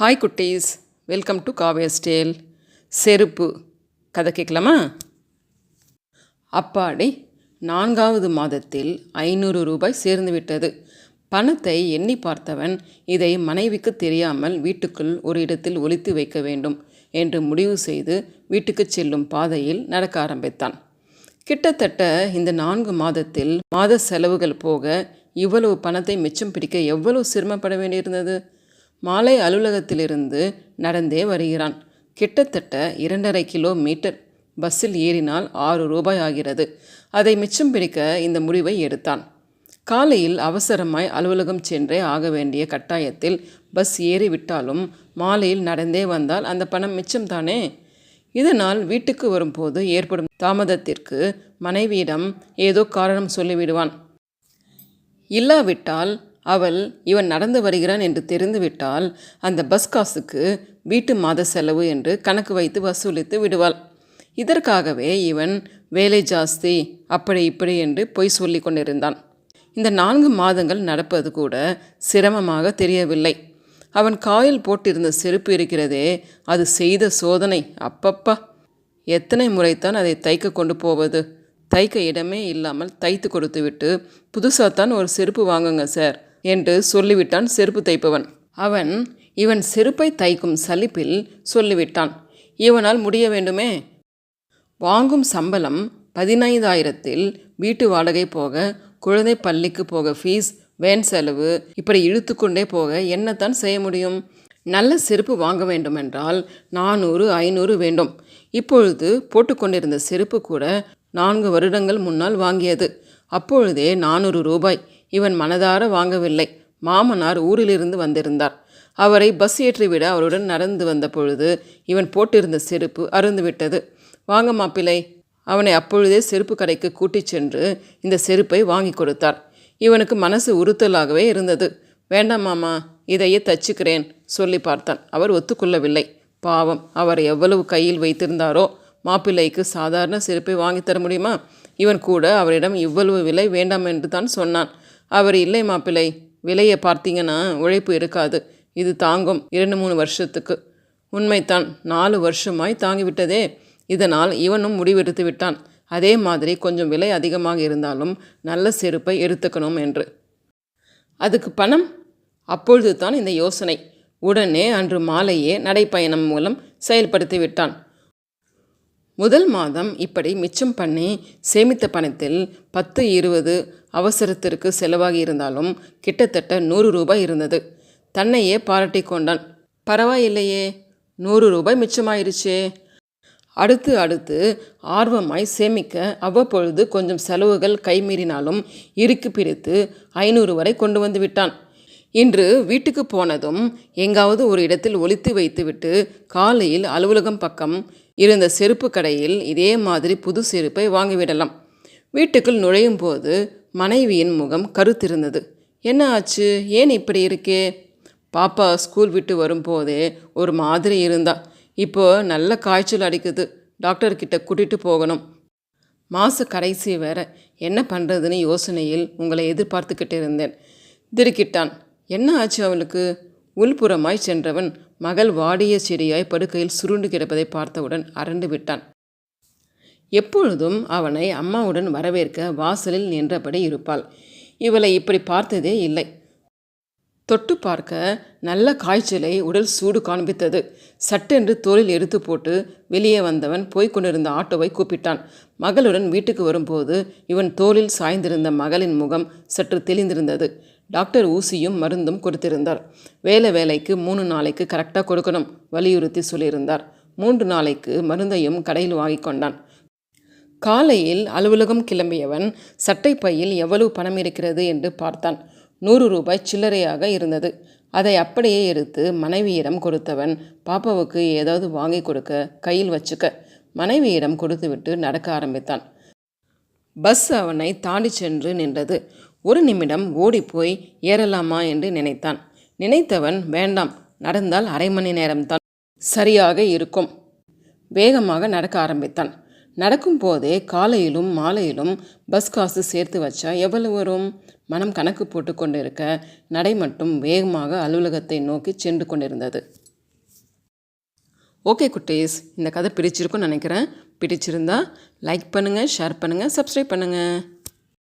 Hi குட்டீஸ். Welcome to காவே ஸ்டேல் செருப்பு. கதை கேட்கலாமா? அப்பாடி நான்காவது மாதத்தில் ஐநூறு ரூபாய் சேர்ந்து விட்டது. பணத்தை எண்ணி பார்த்தவன் இதை மனைவிக்கு தெரியாமல் வீட்டுக்குள் ஒரு இடத்தில் ஒழித்து வைக்க வேண்டும் என்று முடிவு செய்து வீட்டுக்கு செல்லும் பாதையில் நடக்க ஆரம்பித்தான். கிட்டத்தட்ட இந்த நான்கு மாதத்தில் மாத செலவுகள் போக இவ்வளவு பணத்தை மிச்சம் பிடிக்க எவ்வளவு சிரமப்பட வேண்டியிருந்தது? மாலை அலுவலகத்திலிருந்து நடந்தே வருகிறான். கிட்டத்தட்ட இரண்டரை கிலோ மீட்டர் பஸ்ஸில் ஏறினால் ஆறு ரூபாய் ஆகிறது. அதை மிச்சம் பிடிக்க இந்த முடிவை எடுத்தான். காலையில் அவசரமாய் அலுவலகம் சென்றே ஆக வேண்டிய கட்டாயத்தில் பஸ் ஏறிவிட்டாலும் மாலையில் நடந்தே வந்தால் அந்த பணம் மிச்சம் தானே இதனால் வீட்டுக்கு வரும்போது ஏற்படும் தாமதத்திற்கு மனைவியிடம் ஏதோ காரணம் சொல்லிவிடுவான். இல்லாவிட்டால் அவள் இவன் நடந்து வருகிறான் என்று தெரிந்துவிட்டால் அந்த பஸ் காசுக்கு வீட்டு மாத செலவு என்று கணக்கு வைத்து வசூலித்து விடுவாள். இதற்காகவே இவன் வேலை ஜாஸ்தி அப்படி இப்படி என்று பொய் சொல்லி கொண்டிருந்தான். இந்த நான்கு மாதங்கள் நடப்பது கூட சிரமமாக தெரியவில்லை. அவன் காயில் போட்டிருந்த செருப்பு இருக்கிறதே அது செய்த சோதனை. அப்பப்பா! எத்தனை முறைத்தான் அதை தைக்க கொண்டு போவது? தைக்க இடமே இல்லாமல் தைத்து கொடுத்துவிட்டு புதுசாகத்தான் ஒரு செருப்பு வாங்குங்க சார். என்று சொல்லிவிட்டான் செருப்பு தைப்பவன். அவன் இவன் செருப்பை தைக்கும் சலிப்பில் சொல்லிவிட்டான். இவனால் முடிய வேண்டுமே? வாங்கும் சம்பளம் பதினைந்தாயிரத்தில் வீட்டு வாடகை போக குழந்தை பள்ளிக்கு போக ஃபீஸ் வேன் செலவு இப்படி இழுத்துக்கொண்டே போக என்னத்தான் செய்ய முடியும்? நல்ல செருப்பு வாங்க வேண்டுமென்றால் நானூறு ஐநூறு வேண்டும். இப்பொழுது போட்டுக்கொண்டிருந்த செருப்பு கூட நான்கு வருடங்கள் முன்னால் வாங்கியது. அப்பொழுதே நானூறு ரூபாய். இவன் மனதார வாங்கவில்லை. மாமனார் ஊரிலிருந்து வந்திருந்தார். அவரை பஸ் ஏற்றிவிட அவருடன் நடந்து வந்த பொழுது இவன் போட்டிருந்த செருப்பு அருந்துவிட்டது வாங்க மாப்பிள்ளை அவனை அப்பொழுதே செருப்பு கடைக்கு கூட்டிச் சென்று இந்த செருப்பை வாங்கி கொடுத்தார். இவனுக்கு மனசு உறுத்தலாகவே இருந்தது. வேண்டாம் மாமா இதையே தச்சுக்கிறேன் சொல்லி பார்த்தான். அவர் ஒத்துக்கொள்ளவில்லை. பாவம் அவர் எவ்வளவு கையில் வைத்திருந்தாரோ மாப்பிள்ளைக்கு சாதாரண செருப்பை வாங்கி தர முடியுமா? இவன் கூட அவரிடம் இவ்வளவு விலை வேண்டாம் என்று தான் சொன்னான். அவர் இல்லை மாப்பிள்ளை விலையை பார்த்தீங்கன்னா உழைப்பு இருக்காது இது தாங்கும் இரண்டு மூணு வருஷத்துக்கு. உண்மைத்தான் நாலு வருஷமாய் தாங்கிவிட்டதே. இதனால் இவனும் முடிவெடுத்து விட்டான். அதே மாதிரி கொஞ்சம் விலை அதிகமாக இருந்தாலும் நல்ல செருப்பை எடுத்துக்கணும் என்று. அதுக்கு பணம்? அப்பொழுது தான் இந்த யோசனை. உடனே அன்று மாலையே நடைப்பயணம் மூலம் செயல்படுத்தி விட்டான். முதல் மாதம் இப்படி மிச்சம் பண்ணி சேமித்த பணத்தில் பத்து இருபது அவசரத்திற்கு செலவாகி இருந்தாலும் கிட்டத்தட்ட நூறு ரூபாய் இருந்தது. தன்னையே பாராட்டி கொண்டான். பரவாயில்லையே நூறு ரூபாய் மிச்சமாயிருச்சே. அடுத்து அடுத்து ஆர்வமாய் சேமிக்க அவ்வப்பொழுது கொஞ்சம் செலவுகள் கைமீறினாலும் இறுக்கி பிடித்து ஐநூறு வரை கொண்டு வந்து விட்டான். இன்று வீட்டுக்கு போனதும் எங்காவது ஒரு இடத்தில் ஒளித்து வைத்துவிட்டு காலையில் அலுவலகம் பக்கம் இருந்த செருப்பு கடையில் இதே மாதிரி புது செருப்பை வாங்கிவிடலாம். வீட்டுக்குள் நுழையும் போது மனைவியின் முகம் கருத்திருந்தது. என்ன ஆச்சு? ஏன் இப்படி இருக்கே? பாப்பா ஸ்கூல் விட்டு வரும்போதே ஒரு மாதிரி இருந்தா. இப்போ நல்ல காய்ச்சல் அடிக்குது. டாக்டர்கிட்ட கூட்டிகிட்டு போகணும். மாத கடைசி வேற. என்ன பண்ணுறதுன்னு யோசனையில் உங்களை எதிர்பார்த்துக்கிட்டு இருந்தேன். திருக்கிட்டான். என்ன ஆச்சு அவளுக்கு? உள்புறமாய் சென்றவன் மகள் வாடிய செடியாய் படுக்கையில் சுருண்டு கிடப்பதை பார்த்தவுடன் அரண்டு விட்டான். எப்பொழுதும் அவனை அம்மாவுடன் வரவேற்க வாசலில் நின்றபடி இருப்பாள். இவளை இப்படி பார்த்ததே இல்லை. தொட்டு பார்க்க நல்ல காய்ச்சலை உடல் சூடு காண்பித்தது. சட்டென்று தோளில் எடுத்து போட்டு வெளியே வந்தவன் போய்க் கொண்டிருந்த ஆட்டோவை கூப்பிட்டான். மகளுடன் வீட்டுக்கு வரும்போது இவன் தோளில் சாய்ந்திருந்த மகளின் முகம் சற்று தெளிந்திருந்தது. டாக்டர் ஊசியும் மருந்தும் கொடுத்திருந்தார். வேலை வேலைக்கு மூணு நாளைக்கு கரெக்டாக கொடுக்கணும் வலியுறுத்தி சொல்லியிருந்தார். மூன்று நாளைக்கு மருந்தையும் கடையில் வாங்கி கொண்டான். காலையில் அலுவலகம் கிளம்பியவன் சட்டை பையில் எவ்வளவு பணம் இருக்கிறது என்று பார்த்தான். நூறு ரூபாய் சில்லறையாக இருந்தது. அதை அப்படியே எடுத்து மனைவியிடம் கொடுத்தவன் பாப்பாவுக்கு ஏதாவது வாங்கி கொடுக்க கையில் வச்சுக்க மனைவியிடம் கொடுத்துவிட்டு நடக்க ஆரம்பித்தான். பஸ் அவனை தாண்டி சென்று நின்றது. ஒரு நிமிடம் ஓடிப்போய் ஏறலாமா? என்று நினைத்தான். நினைத்தவன் வேண்டாம் நடந்தால் அரை மணி நேரம்தான் சரியாக இருக்கும். வேகமாக நடக்க ஆரம்பித்தான். நடக்கும் போதே காலையிலும் மாலையிலும் பஸ் காசு சேர்த்து வச்சா எவ்வளவு வரும்? மனம் கணக்கு போட்டு கொண்டிருக்க நடை மட்டும் வேகமாக அலுவலகத்தை நோக்கி சென்று கொண்டிருந்தது. ஓகே குட்டீஸ் இந்த கதை பிடிச்சிருக்கும்னு நினைக்கிறேன். பிடிச்சிருந்தா லைக் பண்ணுங்கள் ஷேர் பண்ணுங்கள் சப்ஸ்கிரைப் பண்ணுங்கள்